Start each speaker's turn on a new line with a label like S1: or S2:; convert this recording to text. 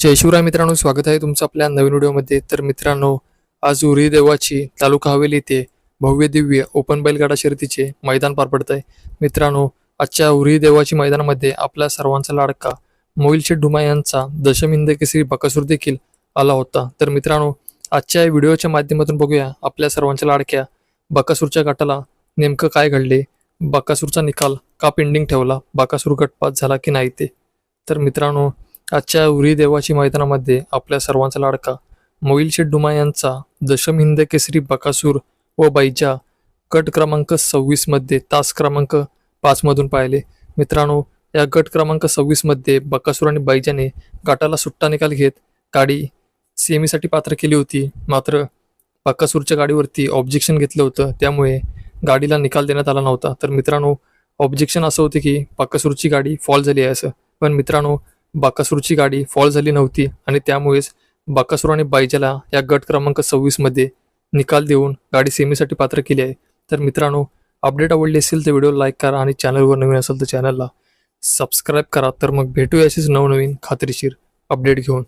S1: जय शिवराय मित्रांनो स्वागत आहे तुमचं आपल्या नवीन व्हिडिओमध्ये. तर मित्रांनो आज उरी देवाची तालुका हवेली येथे भव्य दिव्य ओपन बैलगाडा शर्यतीचे मैदान पार पडत आहे मित्रांनो आजच्या उरी देवाची मैदानामध्ये आपल्या सर्वांचा लाडका मोहिल शेठ डुमा यांचा दशमिंद केसरी बकासूर देखील आला होता. तर मित्रांनो आजच्या या व्हिडिओच्या माध्यमातून बघूया आपल्या सर्वांच्या लाडक्या बकासूरच्या गटाला नेमकं काय घडले बकासूरचा निकाल का पेंडिंग ठेवला बकासूर गटपात झाला की नाही ते. तर मित्रांनो आजच्या उरी देवाची मैदानामध्ये आपल्या सर्वांचा लाडका मोईलशेठ डुमा यांचा दशम हिंद केसरी बकासूर व बाईच्या गट क्रमांक सव्वीसमध्ये तास क्रमांक पाचमधून पाहिले. मित्रांनो या गट क्रमांक सव्वीसमध्ये बकासूर आणि बाईजाने गटाला सुट्टा निकाल घेत गाडी सेमीसाठी पात्र केली होती. मात्र बकासूरच्या गाडीवरती ऑब्जेक्शन घेतलं होतं. त्यामुळे गाडीला निकाल देण्यात आला नव्हता. तर मित्रांनो ऑब्जेक्शन असं होते की बकासूरची गाडी फॉल झाली आहे असं. पण मित्रांनो बाकासूरची गाडी फॉल झाली नव्हती आणि त्यामुळेच बाकासूर आणि बायजाला या गट क्रमांक सव्वीसमध्ये निकाल देऊन गाडी सेमीसाठी पात्र केली आहे. तर मित्रांनो अपडेट आवडली असेल तर व्हिडिओ लाईक करा आणि चॅनलवर नवीन असेल तर चॅनलला सबस्क्राईब करा. तर मग भेटूया अशीच नवनवीन खात्रीशीर अपडेट घेऊन.